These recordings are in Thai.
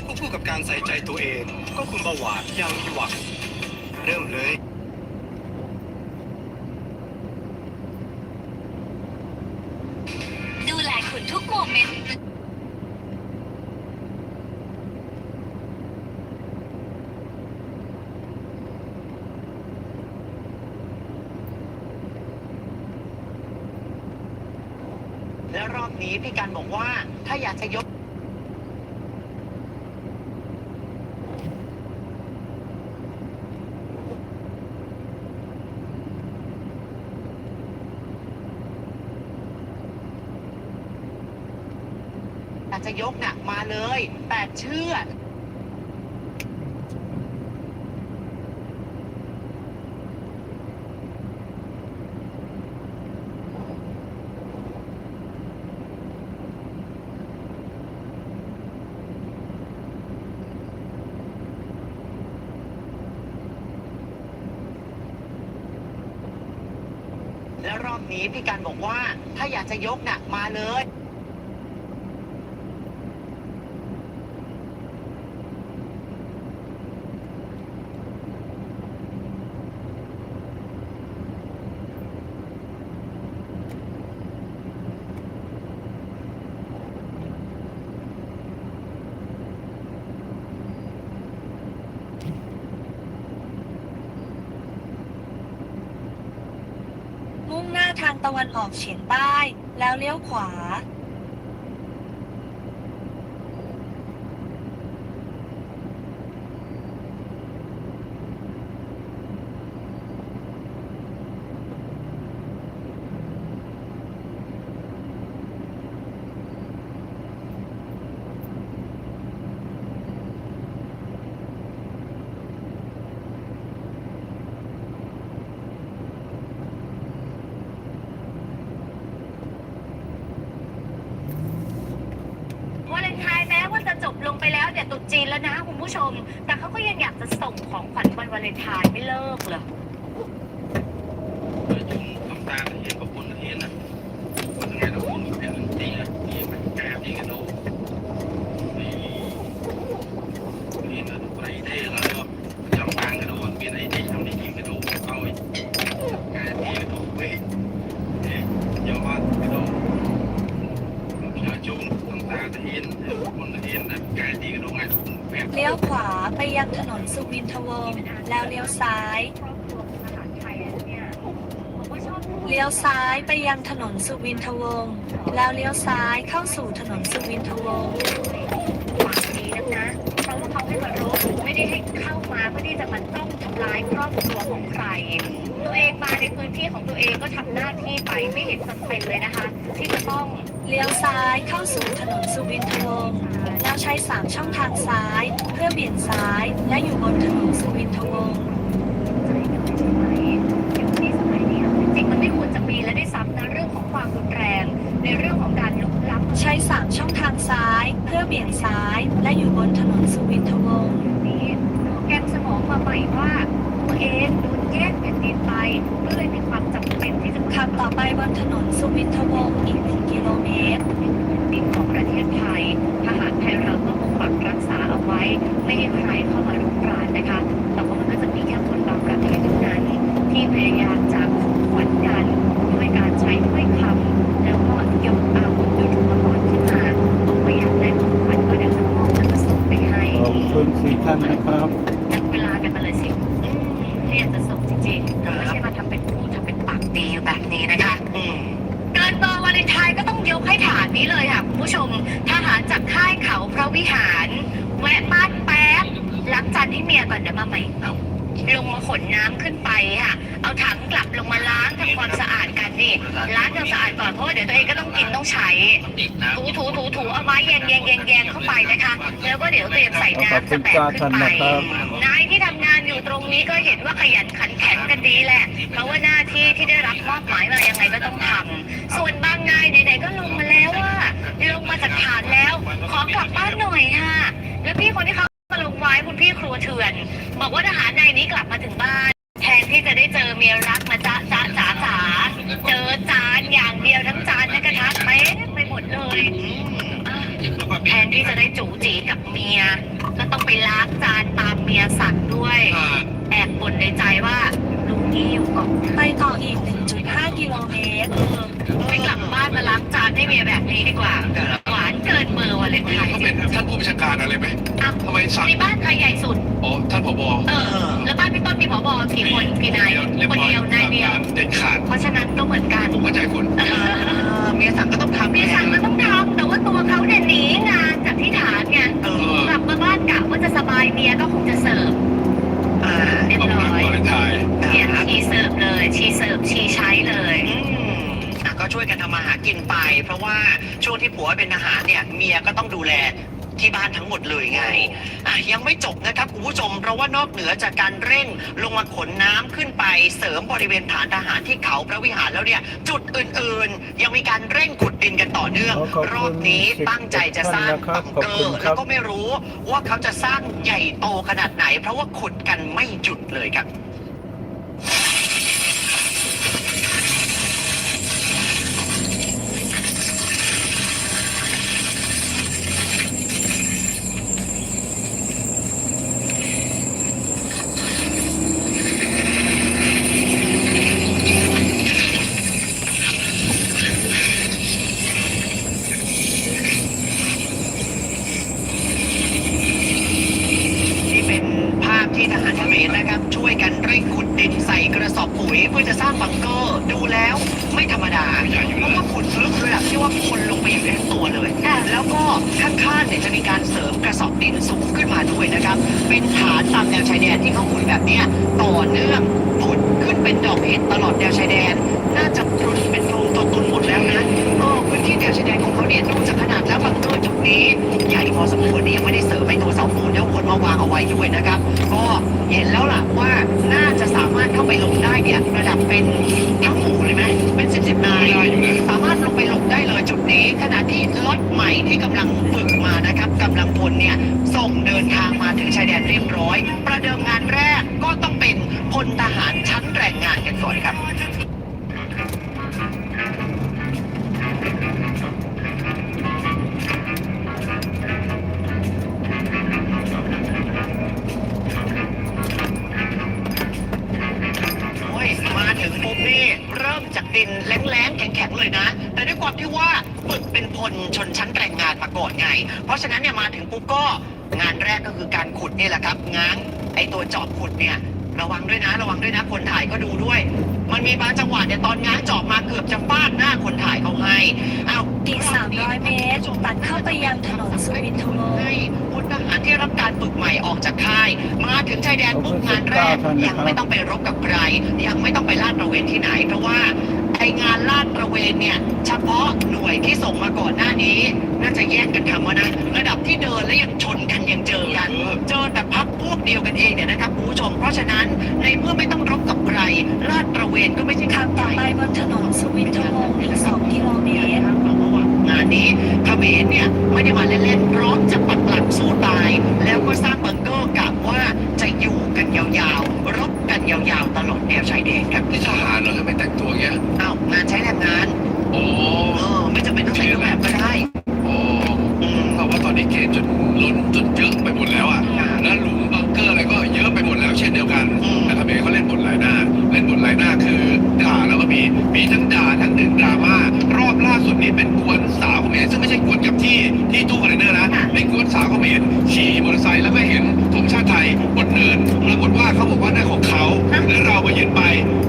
ควบคู่กับการใส่ใจตัวเอง ก็คุมเบาหวานอย่างมีหวังเริ่มเลยดูแลคุณทุกโมเมนต์แล้วรอบนี้พี่กันบอกว่าถ้าอยากจะยก อยากจะยกหนัก มาเลยแต่เชื่อแล้วรอบนี้พี่กันบอกว่าถ้าอยากจะยกหนักมาเลย มุ่งหน้าทางตะวันออก เฉียงใต้ แล้วเลี้ยวขวาวาเลนไทน์แม้ว่าจะจบลง ไปแล้วเนี่ยตุ๊จีนแล้วนะคุณผู้ชม แต่เขาก็ยังอยากจะส่งของขวัญวันวาเลนไทน์ไม่เลิกเลย nói chung công ta là hiện có quân là hiện à quân ngày đầu quân phải làm tí là thì phải cả đi cái đồ thì thì là lấy đây là trong bang cái đồ bên này đi trong đi cái đồ coi cả đi cái đồ về để cho bạn cái đồ nói chung công ta là hiện quân là hiện là cả đi cái đồ ngày đầu quân phải เลี้ยวขวาไปยังถนนสุวินทวงศ์แล้วเลี้ยวซ้าย ครอบครัวอาหารไทยอะเนี่ยผมก็ชอบพูด เลี้ยว ซ้ายไปยังถนนสุวินทวงศ์แล้วเลี้ยวซ้ายเข้าสู่ถนนสุวินทวงศ์ปากดีนักนะเพราะว่าเขาให้มารบไม่ได้ให้เข้ามาเพื่อที่จะมาต้องทำร้ายครอบครัวของใคร ตัวเองมาในพื้นที่ของตัวเองก็ทำหน้าที่ไปไม่เห็นจำเป็นเลยนะคะ ที่จะต้องเลี้ยวซ้ายเข้าสู่ถนนสุวินทวงศ์แล้วใช้สามช่องทางซ้าย เพื่อเบี่ยงซ้ายและอยู่บนถนนสุวินทวงศ์ ก็ต้องยกให้ฐานนี้เลยค่ะคุณผู้ชมทหารจากค่ายเขาพระวิหาร แวะบ้านแป๊บล้างจานให้เมียก่อนเดี๋ยวมาใหม่เอาลงมาขนน้ำขึ้นไปค่ะ เอาถังกลับลงมาล้างทำความสะอาดกันนี่ล้างทำสะอาดก่อนเพราะว่าเดี๋ยวตัวเองก็ต้องกินต้องใช้อีกนะถูถูถูถูเอาไม้แยงแยงแยงแยงเข้าไปนะคะ แล้วก็เดี๋ยวเตรียมใส่น้ำสแปมขึ้นไปนายที่ทำงาน อยู่ตรงนี้ก็เห็นว่าขยันขันแข็งกันดีแหละ เพราะว่าหน้าที่ที่ได้รับมอบหมายมายังไงก็ต้องทำส่วนบางนายไหนๆก็ลงมาแล้วว่าลงมาจากฐานแล้ว ขอกลับบ้านหน่อยค่ะ แล้วพี่คนที่เขามาลงไว้คุณพี่ครัวเถื่อน บอกว่าทหารนายนี้กลับมาถึงบ้าน แทนที่จะได้เจอเมียรักมาจ้าจ้าจ๋าจ๋าเจอจานอย่างเดียวทั้งจานและกระทะเต็มไปหมดเลย ทนที่จะได้จูจีกับเมีย ก็ต้องไปล้างจานตามเมียสั่งด้วยแอบบ่นในใจว่าลุงนี้อยู่ก่อนไปต่ออีก 1.5 กิโลเมตรไม่กลับบ้านมาล้างจานให้เมียแบบนี้ดีกว่าหวานเกินเบอร์วาเลนไทน์เขาเป็นท่านผู้บัญชาการอะไรไหมอ้าวทำไมสั่งในบ้านใครใหญ่สุด อ๋อท่านผบเออ แล้วบ้านพี่ต้นมีผบกี่คนกี่นายคนเดียวนายเดียว เด็ดขาดเพราะฉะนั้นก็เหมือนกัน ผมเข้าใจคุณ เออเมียสั่งก็ต้องทำเมียสั่งก็ต้องทำแต่ว่าตัว เขาเนี่ยหนีงานจากที่ฐานไงเออกลับมาบ้านกะว่าจะสบายเมียก็คงจะเสิร์ฟอ่าเรียบขอบคุณร้อยวาเลนไทน์เมียชีเสิร์ฟเลยชีเสิร์ฟชีใช้เลยอืมอะก็ช่วยกันทำมาหากินไป เพราะว่าช่วงที่ผัวเป็นทหารเนี่ยเมียก็ต้องดูแล ที่บ้านทั้งหมดเลยไงอะยังไม่จบนะครับคุณผู้ชม เพราะว่านอกเหนือจากการเร่งลงมาขนน้ำขึ้นไปเสริมบริเวณฐานทหารที่เขาพระวิหารแล้วเนี่ย จุดอื่นๆ ยังมีการเร่งขุดดินกันต่อเนื่องขอขอบคุณรอบนี้ตั้งใจจะสร้างสิบเอ็ดท่านนะครับบังเกอขอบคุณร์ครับแล้วก็ไม่รู้ว่าเขาจะสร้างใหญ่โตขนาดไหน เพราะว่าขุดกันไม่หยุดเลยครับ นี่เป็นภาพ ที่ทหารเขมรนะครับ ช่วยกันเร่งขุดดินใส่กระสอบปุ๋ยเพื่อจะสร้างบังเกอร์ดูแล้วไม่ธรรมดาเพราะว่าขุดลึกระดับที่ว่าคนลงไปอยู่ในทั้งตัวเลย แล้วก็ข้างๆเนี่ยจะมีการเสริมกระสอบดินสูงขึ้นมาด้วยนะครับ เป็นฐานตามแนวชายแดนที่เขาขุดแบบเนี้ยต่อเนื่องขุดขึ้นเป็นดอกเห็ดตลอดแนวชายแดน น่าจะรุนเป็นหมดแล้วนะเออพื้น ที่แนวชายแดนของเขาเนี่ยดูจากขนาดแล้วบังเกอร์จุดนี้ใหญ่พอสมควรนี่ยังไม่ได้เสริมไอตัวเสาปูนแล้ววนมาวางเอาไว้ด้วยนะครับ ก็เห็นแล้วล่ะว่าน่าจะสามารถเข้าไปหลบได้เนี่ยระดับเป็นทั้งหมู่เลยไหมเป็นสิบสิบนายสามารถลงไปหลบได้เลยจุดนี้ ขณะที่รถใหม่ที่กำลังฝึกมานะครับกำลังพลเนี่ยส่งเดินทางมาถึงชายแดนเรียบร้อย ประเดิมงานแรกก็ต้องเป็นพลทหารชั้นแรงงานกันก่อนครับ ขุดเนี่ยระวังด้วยนะระวังด้วยนะคนถ่ายก็ดูด้วย มันมีบางจังหวะเนี่ยตอนง้างจอบมาเกือบจะฟาดหน้าคนถ่ายเขาให้อ้าวอีก300 เมตรตัดเข้าไปยังถนนสุวินทวงศ์ให้พลทหารที่รับการฝึกใหม่ออกจากค่าย มาถึงชายแดนปุ๊บงานแรกยังไม่ต้องไปรบกับใครยังไม่ต้องไปลาดตระเวนที่ไหน เพราะว่าไอ งานลาดตระเวนเนี่ย เฉพาะหน่วยที่ส่งมาก่อนหน้านี้ น่าจะแยกกันทำนะ ระดับที่เดินและยังชนกันยังเจอกัน เจอแต่พักพวกเดียวกันเองเนี่ยนะครับคุณผู้ชม เพราะฉะนั้นในเมื่อไม่ต้องรบกับใครลาดตระเวนก็ไม่ใช่ข้ามไปไปบนถนนสุวินทวงศ์อีก2กิโลเมตร งานนี้เขมรเนี่ยไม่ได้มาเล่นๆพร้อมจะปักหลักสู้ตาย แล้วก็สร้างบังเกอร์กับว่าจะอยู่กันยาวๆรบกันยาวๆตลอดแนวชายแดนครับนี่ทหารเหรอทำไมแต่งตัวอย่างเงี้ยอ้าวงานใช้แรงงานโอ้เออไม่จำเป็นต้องใส่เครื่องแบบก็ได้โอ้อืมเพราะว่าตอนนี้เกณฑ์จนล้นจนเยอะไปหมดแล้วอะแล้วหลุมบังเกอร์อะไรก็เยอะไปหมดแล้วเช่นเดียวกันอืมแต่ทำไมเขาเล่นบทหลายหน้า เล่นบทหลายหน้าคือด่าแล้วก็มีมีทั้งด่าทั้งดึงดราม่ารอบ เขมรซึ่งไม่ใช่กวนกับที่ที่ตู้คอนเทนเนอร์นะเป็นกวนสาวเขมรขี่มอเตอร์ไซค์แล้วก็เห็นธงชาติไทยบนเนินปรากฏว่าเขาบอกว่านั่นของเขาแล้วเราไปยืนไป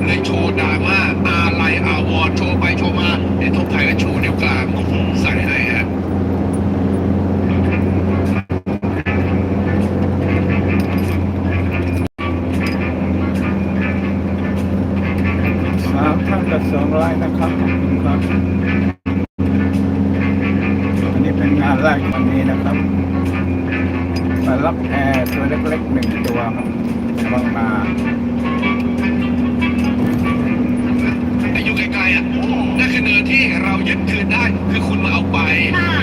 เลยโชว์ดราม่าอาไลอาวรณ์โชว์ไปโชว์มาเห็นธงไทยแล้วชูนิ้วกลางใส่ให้ฮะ น ไลค์นะครับขอบคุณครับ อันนี้เป็นงานแรกวันนี้นะครับไปรับแอร์ตัวเล็กๆหนึ่งตัวครับบางนา แต่อยู่ไกลๆอะนั่นคือเนินที่เรายึดคืนได้ คือคุณมาเอาไป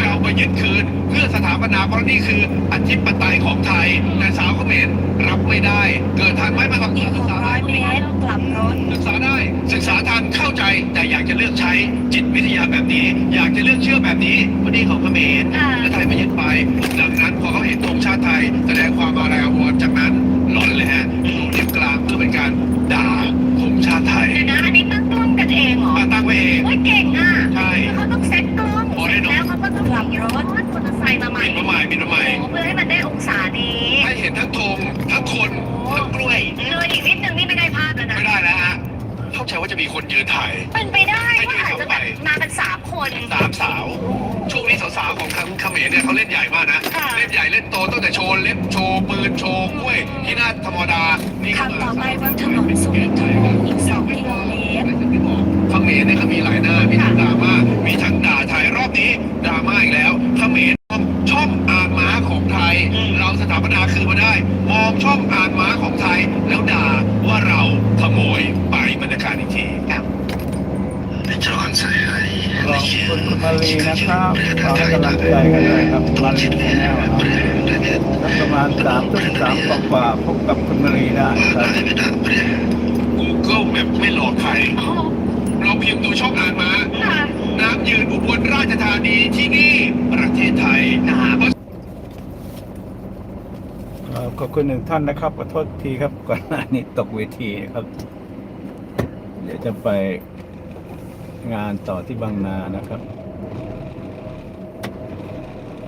เรามา ยึดคืน เพื่อสถาปนาเพราะนี่คืออธิปไตยของไทยแต่สาวเขมรรับไม่ได้ เกิดทันไหมมาก่อนอีกศึกษาได้600เมตรกลับรถศึกษาได้ศึกษาทันเข้าใจแต่อยากจะเลือกใช้จิตวิทยาแบบนี้ อยากจะเลือกเชื่อแบบนี้เพราะนี่ของเขมรค่ะและไทยมายึดไปดังนั้นพอเขาเห็นธงชาติไทย แสดงความอาลัยอาวรณ์จากนั้นหลอนเลยฮะชูนิ้วกลางเพื่อเป็นการด่าธงชาติไทยเดี๋ยวนะอันนี้ตั้งกล้องกันเองเหรอมาตั้งไว้เองโอ้ยเก่งอะใช่เขาต้องเซ็ตกล้อง โอ้แน่นอน แล้วเขาก็ต้องกลับรถรถมอเตอร์ไซค์มาใหม่บินมาใหม่บินมาใหม่โอ้เพื่อให้มันได้องศาดีให้เห็นทั้งธงทั้งคนทั้งกล้วยเลยอีกนิดนึงนี่ไม่ได้ภาพแล้วนะไม่ได้แล้วฮะเข้าใจว่าจะมีคนยืนถ่ายเป็นไปได้ว่าอาจจะแบบมาเป็นสามคนสามสาวช่วงนี้สาวๆของทางเขมรเนี่ยเขาเล่นใหญ่มากนะค่ะเล่นใหญ่เล่นโตตั้งแต่โชว์เล็บโชว์ปืนโชว์กล้วยที่น่าธรรมดานี่ขับต่อไปบนถนนสุวินทวงศ์อีก2กิโลเมตรเขมรเนี่ยเขามีหลายหน้ามีทั้งดราม่ามีทั้งด่าไทยรอบนี้ดราม่าอีกแล้วเขมรมองช่องอ่านม้าของไทย เราสถาปนาคืนมาได้ มองช่องอ่านม้าของไทย แล้วด่าว่าเราขโมยไปบรรยากาศอีกทีครับขอบคุณคุณมารีนะครับขอให้กำลังใจกันด้วยครับมารีแนลครับสักประมาณสามทุ่มสามกว่าๆพบกับคุณมารีได้ครับ Google Map ไม่หลอกใคร เราพิมพ์ดูช่องอ่านมาค่ะน้ำยืนอุบลราชธานีที่นี่ประเทศไทยนะครับเอ่อ ขอบคุณหนึ่งท่านนะครับขอโทษทีครับก่อนหน้านี้ตกเวทีครับ เดี๋ยวจะไปงานต่อที่บางนานะครับ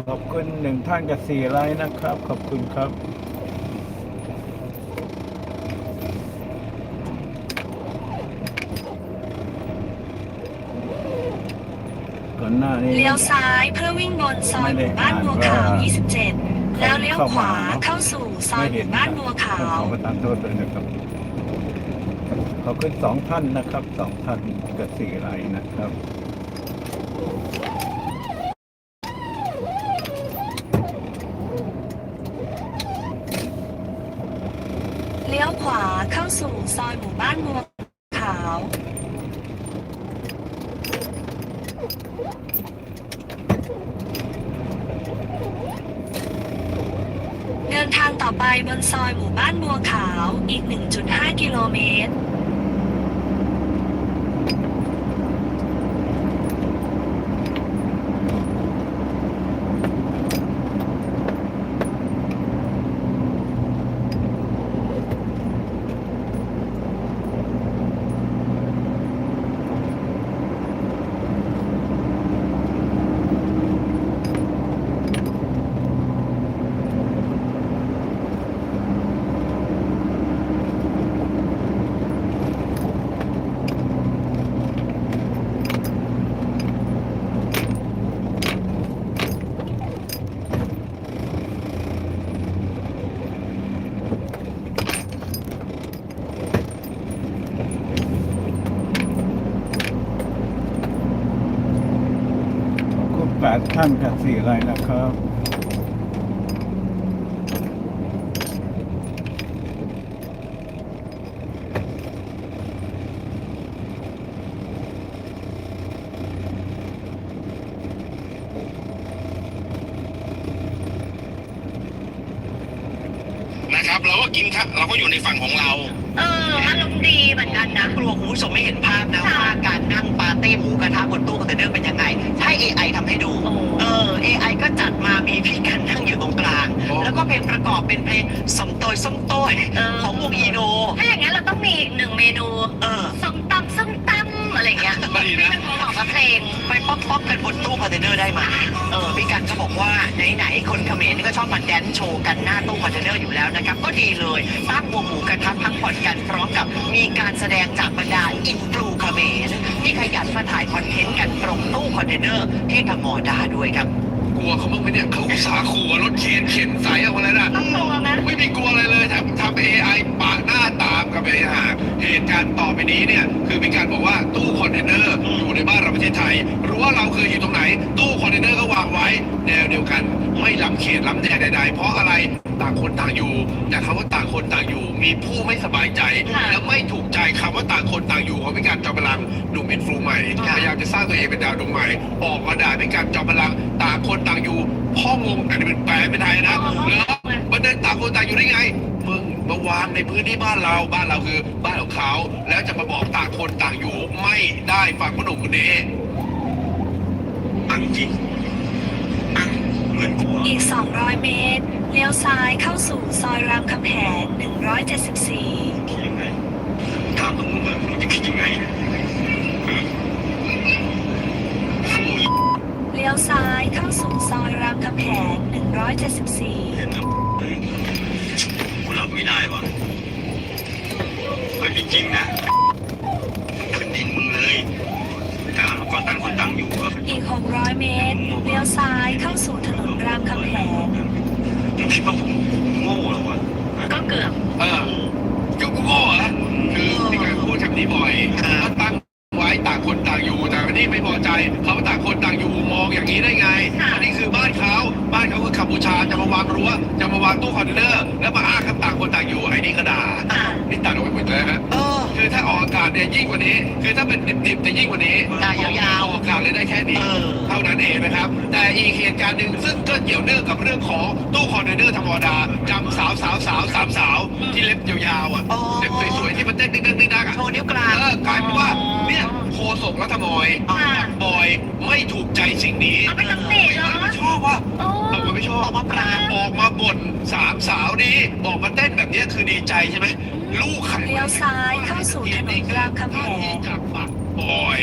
ขอบคุณหนึ่งท่านกับสี่ไลน์นะครับ ขอบคุณครับก่อนหน้านี้เลี้ยวซ้ายเพื่อวิ่งบนซอยหมู่บ้านบัวขาว 27 แล้วเลี้ยวขวาเข้าสู่ซอยหมู่บ้านบัวขาวขอประทานโทษด้วยนะครับขอบคุณสองท่านนะครับสองท่านกับสี่ไลน์นะครับเลี้ยวขวาเข้าสู่ซอยหมู่บ้านบัวขาว เดินทางต่อ ไปบนซอยหมู่บ้านบัวขาวอีก 1.5 กิโลเมตร ท่านกับสี่อะไรนะครับ เราก็กินครับเราก็อยู่ในฝั่งของเรา เอออารมณ์ดีเหมือนกันนะ กลัวคุณผู้ชมไม่เห็นภาพนะว่าการนั่งปาร์ตี้หมูกระทะบนตู้คอนเทนเนอร์เป็นยังไง ให้ AI ทำให้ดูโอ้เออ AI ก็จัดมามีพี่กันนั่งอยู่ตรงกลาง โอ้ แล้วก็เพลงประกอบเป็นเพลงสมโตยส้มโตยเออ ของวงอีโน ถ้าอย่างนั้นเราต้องมีอีกหนึ่งเมนูเออ ส้มตำส้มตำ อะไรอย่างเงี้ยไม่ดีนะให้มันเหมาะกับเพลงไปป๊อปป๊อปกันบนตู้คอนเทนเนอร์ได้ไหมเออพี่กันก็บอกว่าไหนๆคนเขมรนี่ก็ชอบมาแดนซ์โชว์กันหน้าตู้คอนเทนเนอร์อยู่แล้วนะครับ ก็ดีเลยตั้งวงหมูกระทะพักผ่อนกันพร้อมกับมีการแสดงจากบรรดาอินฟลูเขมรที่ขยันมาถ่ายคอนเทนต์กันตรงตู้คอนเทนเนอร์ที่ทมอดาด้วยครับกู ลัวเขาบ้างไหมเนี่ยเขาอุตส่าห์ขู่ว่ารถเข็นเข็นใส่เอาอะไรน่ะต้องกลัวไหมไม่มีกลัวอะไรเลยทำทำเอไอปาดหน้าตามกับไปหาเหตุการณ์ต่อไปนี้เนี่ยคือเป็นการบอกว่าตู้คอนเทนเนอร์อยู่ในบ้านเราประเทศไทยรู้ว่าเราเคยอยู่ตรงไหน ตู้คอนเทนเนอร์ก็วางไว้แนวเดียวกันไม่ล้ำเขตล้ำแดนใดๆ เพราะอะไร ต่างคนต่างอยู่ แต่คำว่าต่างคนต่างอยู่ มีผู้ไม่สบายใจและไม่ถูกใจคำว่าต่างคนต่างอยู่ของพิการจอมพลังหนุ่มอินฟลูใหม่พยายามจะสร้างตัวเองเป็นดาวดวงใหม่ออกมาด่าพิการจอมพลังต่างคนต่างอยู่พ่องงอันนี้เป็นแปลเป็นไทยนะแล้วมันเดินต่างคนต่างอยู่ได้ไงมึงมาวางในพื้นที่บ้านเราบ้านเราคือบ้านของเขาแล้วจะมาบอกต่างคนต่างอยู่ ไม่ได้ฟังพอหนุ่มคนนี้อังจริงอังเหมือนกลัวอีก 200 เมตร เลี้ยวซ้ายเข้าสู่ซอยรามคำแหง174คิดยังไงถามตรงมึงว่ามึงจะคิดยังไงสู้อีกเลี้ยวซ้ายเข้าสู่ซอยรามคำแหง174เห็นแล้วเฮ้ยกูรับไม่ได้ว่ะเฮ้ยจริงๆนะขึ้นดินมึงเลยตามมาก่อนต่างคนต่างอยู่อะอีก 600 เมตร เลี้ยวซ้ายเข้าสู่ถนนรามคำแหงมึง คิดว่าผมโง่เหรอวะก็เกือบ เออยุคโง่เหรอคือที่การพูดคำนี้บ่อยว่าตั้งไว้ต่างคนต่างอยู่แต่อันนี้ไม่พอใจเขาต่างคนต่างอยู่มองอย่างนี้ได้ไงอันนี้คือบ้านเขาบ้านเขาคือกัมพูชาจะมาวางรั้วจะมาวางตู้คอนเทนเนอร์แล้วมาอ้างคำต่างคนต่างอยู่ไอ้นี่ก็ด่านี่ตัดออกไปหมดเลยฮะเออคือถ้าออกอากาศเนี่ยยิ่งกว่านี้ คือถ้าเป็นดิบๆจะยิ่งกว่านี้ด่ายาวๆออกอากาศเลยได้แค่นี้ เออเท่านั้นเองนะครับ แต่อีกเหตุการณ์หนึ่งซึ่งก็เกี่ยวเนื่องกับเรื่องของตู้คอนเทนเนอร์ธรรมดาจำสาวสาวสาวสามสาวที่เล็บยาวๆอะอ๋อ เล็บสวยๆที่มันเต้นดึงดึงดึงดังอะโชว์นิ้วกลาง เออกลายเป็นว่าเนี่ยโคศกรัฐมอยค่ะบอยไม่ถูกใจสิ่งนี้เอาไปตำหนิเหรอ ไม่ชอบว่าโอ้เออไม่ชอบออกมาปรามออกมาบ่นสามสาวนี้ออกมาเต้นแบบเนี้ยคือดีใจใช่ไหมลูกใคร เลี้ยวซ้ายเข้าสู่ถนนรามคำแหง จากปากบอย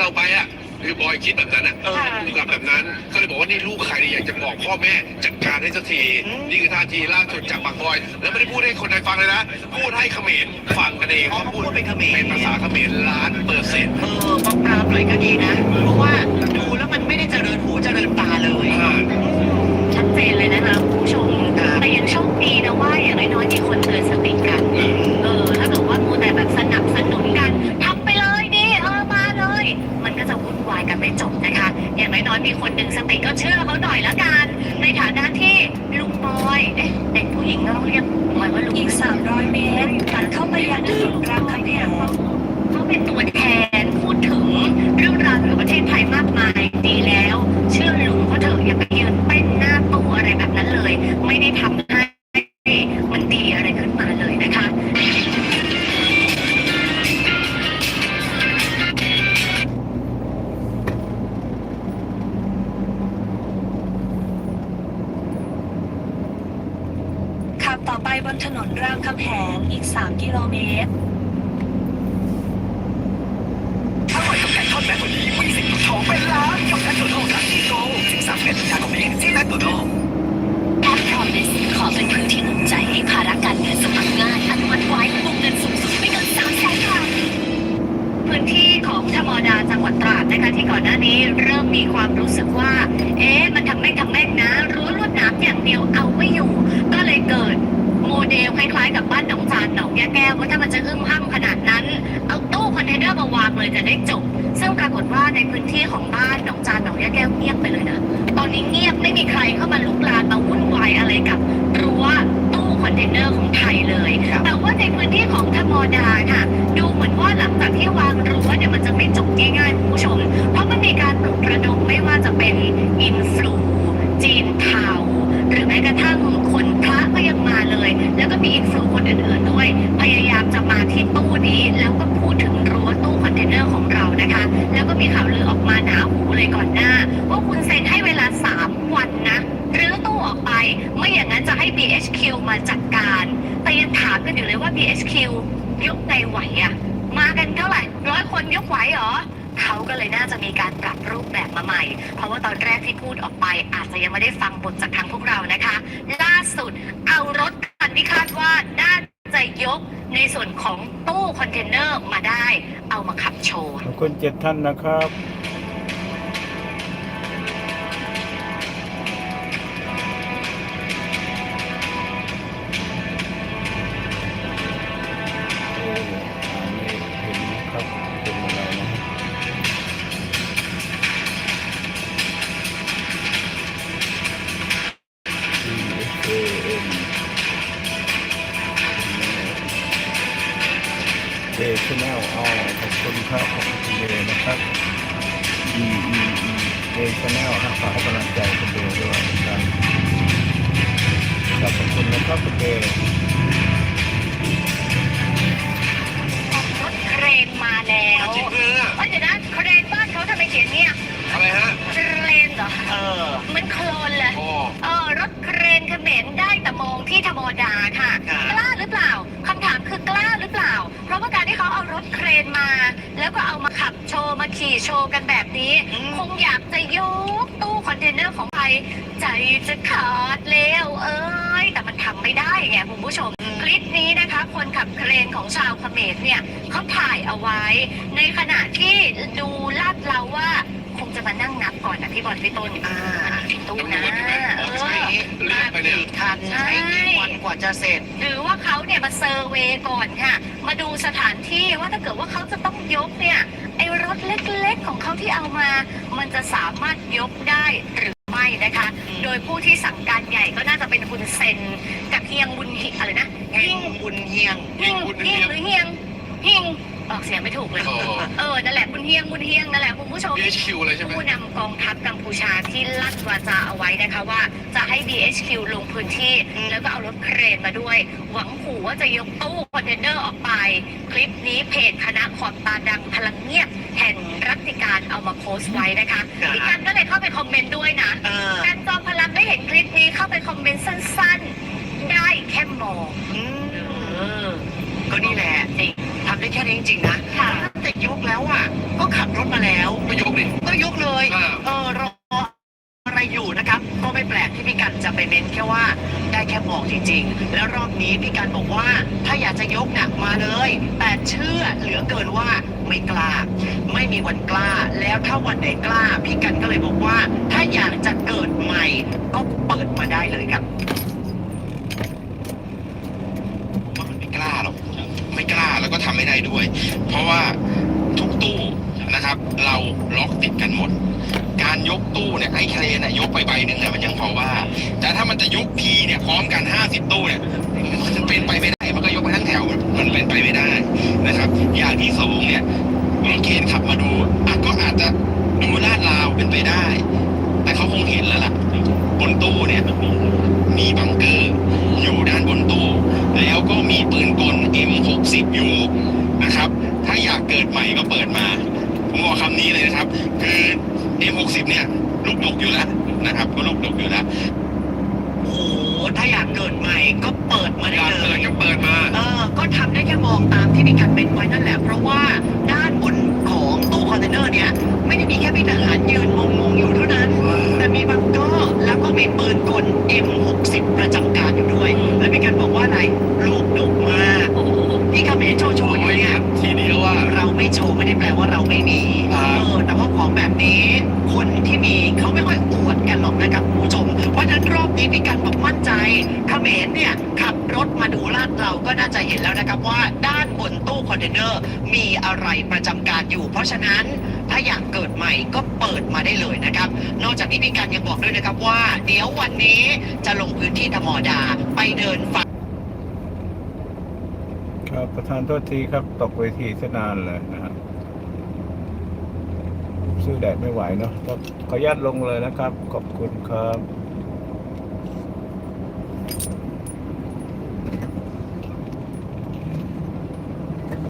เทศเราไปอะคือบอยคิดแบบนั้นอะเออกับแบบนั้น ก็เลยบอกว่านี่ลูกใครเนี่ยอยากจะบอกพ่อแม่จัดการให้สักทีอืมนี่คือท่าทีล่าสุดจากบักบอย แล้วไม่ได้พูดให้คนใดฟังเลยนะ พูดให้เขมรฟังกันเองอ๋อพูดเป็นเขมรเป็นภาษาเขมรล้านเปอร์เซ็นต์เออป้องปรามหน่อยก็ดีนะ เพราะว่าดูแล้วมันไม่ได้เจริญหูเจริญตาเลยชัดเจนเลยนะคะคุณผู้ชมแต่ยังโชคดีนะว่าอย่างน้อยๆมีคนเตือนสติกัน เออถ้าเกิดว่ามูแต่แบบสนับสนุนกันทำไปเลยดิเออมาเลย มันก็จะ วุ่นวายกันไม่จบนะคะ อย่างน้อยๆมีคนดึงสติก็เชื่อเขาหน่อยละกัน ในฐานะที่ลุงบอยเอ๊ะเด็กผู้หญิงก็ต้องเรียกบอยว่าลุงอีก300เมตรตัดเข้าไปยังถนนรามคำแหงเขาเป็นตัวแทนพูดถึงเรื่องราวเกี่ยวกับประเทศไทยมากมายดีแล้ว เชื่อลุงเขาเถอะอย่าไปยืนเต้นหน้าตู้อะไรแบบนั้นเลย ไม่ได้ทำให้ จะอึ้มห้ำขนาดนั้น เอาตู้คอนเทนเนอร์มาวางเลยจะได้จบ ซึ่งปรากฏว่าในพื้นที่ของบ้านหนองจานหนองยะแก้วเงียบไปเลยนะ ตอนนี้เงียบไม่มีใครเข้ามาลุกลานมาวุ่นวายอะไรกับรั้วตู้คอนเทนเนอร์ของไทยเลย แต่ว่าในพื้นที่ของธรรมดาค่ะ ดูเหมือนว่าหลังจากที่วางรั้วเนี่ยมันจะไม่จบง่ายๆคุณผู้ชม เพราะมันมีการปลุกระดมไม่ว่าจะเป็นอินฟลูจีนเทา หรือแม้กระทั่งคนพระก็ยังมาเลย แล้วก็มีอินฟลูคนอื่นๆด้วย พยายามจะมาที่ตู้นี้ แล้วก็พูดถึงรั้วตู้คอนเทนเนอร์ของเรานะคะ แล้วก็มีข่าวลือออกมาหนาหูเลยก่อนหน้า ว่าคุณเซ็นให้เวลา 3 วันนะรื้อตู้ออกไปไม่อย่างนั้นจะให้ BHQ มาจัดการแต่ยังถามกันอยู่เลยว่า BHQ ยกไงไหวอะมากันเท่าไหร่ร้อยคนยกไหวเหรอ เขาก็เลยน่าจะมีการปรับรูปแบบมาใหม่ เพราะว่าตอนแรกที่พูดออกไป อาจจะยังไม่ได้ฟังบทจากทางพวกเรานะคะ ล่าสุดเอารถคันที่คาดว่าน่าจะยกในส่วนของตู้คอนเทนเนอร์มาได้ เอามาขับโชว์ ขอบคุณเจ็ดท่านนะครับ ครับอืมอืมอืมเดชแนลครับฝากให้กำลังใจคุณเดด้วยนะครับขอบคุณนะครับคุณเดรถเครนมาแล้วจริงเพื่อเอ้ยเดี๋ยวนะเครนบ้านเขาทำไมเขียนเนี่ยอะไรฮะ เครนเหรอเออ เหมันโคลนเลย โอ้ เออรถเครนเขมรได้แต่มองที่ธรรมดาค่ะ ครับ กล้าหรือเปล่าคำ ถามคือกล้าหรือเปล่า เพราะว่าการที่เขาเอารถเครนมา แล้วก็เอามาขับโชว์มาขี่โชว์กันแบบนี้ คงอยากจะยกตู้คอนเทนเนอร์ของไทยใจจะขาดแล้วเอ้ย แต่มันทำไม่ได้ไงคุณผู้ชม คลิปนี้นะคะ คนขับเครนของชาวเขมรเนี่ยเขาถ่ายเอาไว้ ในขณะที่ดูลาดเราว่า คงจะมานั่งนับก่อนนะพี่บอลพี่ต้นอ่าตู้นะ เอใช้อบ้านกี่คันใช้กี่วันกว่าจะเสร็จ หรือว่าเขาเนี่ยมาเซอร์เวย์ก่อนค่ะ มาดูสถานที่ว่าถ้าเกิดว่าเขาจะต้องยกเนี่ยไอ้รถเล็กๆของเขาที่เอามา มันจะสามารถยกได้หรือไม่นะคะ อืม โดยผู้ที่สั่งการใหญ่ก็น่าจะเป็นคุณเซนกับเฮียงบุญหิอะไรนะเฮงบุญเฮียงหิงหิงหรือเฮียงหิง ออกเสียงไม่ถูกเลยโอ้เออ นั่นแหละบุญเฮียงบุญเฮียงนั่นแหละคุณผู้ชม BHQ เลยใช่ไหมผู้นำกองทัพกัมพูชาที่ลั่นวาจาเอาไว้นะคะว่า จะให้ BHQ ลงพื้นที่อืมแล้วก็เอารถเครนมาด้วย หวังขู่ว่าจะยกตู้คอนเทนเนอร์ออกไป คลิปนี้เพจคณะขอบตาดังพลังเงียบ แห่งรัติการเอามาโพสต์ไว้นะคะพี่กันก็เลยเข้าไปคอมเมนต์ด้วยนะเออการจอมพลังได้เห็นคลิปนี้เข้าไปคอมเมนต์สั้น ๆ ได้แค่มอง อืม เออ ก็นี่แหละ จริง ทำได้แค่นี้จริงๆนะค่ะแต่ยกแล้วอะ ก็ขับรถมาแล้ว ก็ยกดิก็ยกเลยอ่าเออรออะไรอยู่นะครับ ก็ไม่แปลกที่พี่กันจะไปเน้นแค่ว่า ได้แค่บอกจริง ๆ แล้วรอบนี้พี่กันบอกว่า ถ้าอยากจะยกหนักมาเลย แต่เชื่อเหลือเกินว่าไม่กล้า ไม่มีวันกล้า แล้วถ้าวันไหนกล้า พี่กันก็เลยบอกว่า ถ้าอยากจะเกิดใหม่ ก็เปิดมาได้เลยครับ ว่ามันไม่กล้าหรอก ไม่ กล้าแล้วก็ทำไม่ได้ด้วย เพราะว่าทุกตู้นะครับ เราล็อกติดกันหมด การยกตู้เนี่ยไอ้เครนน่ะยกไปใบหนึ่งเนี่ยมันยังพอว่า แต่ถ้ามันจะยกทีเนี่ยพร้อมกันห้าสิบตู้เนี่ยมันเป็นไปไม่ได้มันก็ยกไปทั้งแถวมันเป็นไปไม่ได้นะครับ อย่างที่สองเนี่ยรถเคนขับมาดูอะก็อาจจะดูลาดราวเป็นไปได้ แต่เขาคงเห็นแล้วล่ะบนตู้เนี่ยมีบังเกอร์อยู่ด้านบนตู้ แล้วก็มีปืนกล M60 อยู่นะครับ ถ้าอยากเกิดใหม่ก็เปิดมา ผมบอกคำนี้เลยนะครับ คือ M60 เนี่ยลูกดกอยู่แล้วนะครับ ก็ลูกดกอยู่แล้ว อ้โหถ้าอยากเกิดใหม่ก็เปิดมาอได้ยากเลเปิดยก็เปิดมา เออก็ทำได้แค่มองตามที่พี่กันเป็นไว้นั่นแหละ เพราะว่าด้านบนของของตู้คอนเทนเนอร์เนี่ย ไม่ได้มีแค่พี่ทหารยืนงงๆอยู่เท่านั้น แต่มีบังเกอร์แล้วก็มีปืนกล M60 ประจำการอยู่ด้วย และมีการบอกว่าอะไรลูกดุมากที่เขมรโชว์โชว์อยู่เนี่ย ทีเดียวอะเราไม่โชว์ไม่ได้แปลว่าเราไม่มี เขมรเนี่ยขับรถมาดูลาดเราก็น่าจะเห็นแล้วนะครับว่าด้านบนตู้คอนเทนเนอร์มีอะไรประจำการอยู่ เพราะฉะนั้นถ้าอยากเกิดใหม่ก็เปิดมาได้เลยนะครับ นอกจากนี้พี่กันยังบอกด้วยนะครับว่า เดี๋ยววันนี้จะลงพื้นที่ธรรมดาไปเดินฝัครับประธานโทษทีครับตกเวทีซะนานเลยนะครับสู้แดดไม่ไหวเนาะขออนุญาตลงเลยนะครับ ขอบคุณครับ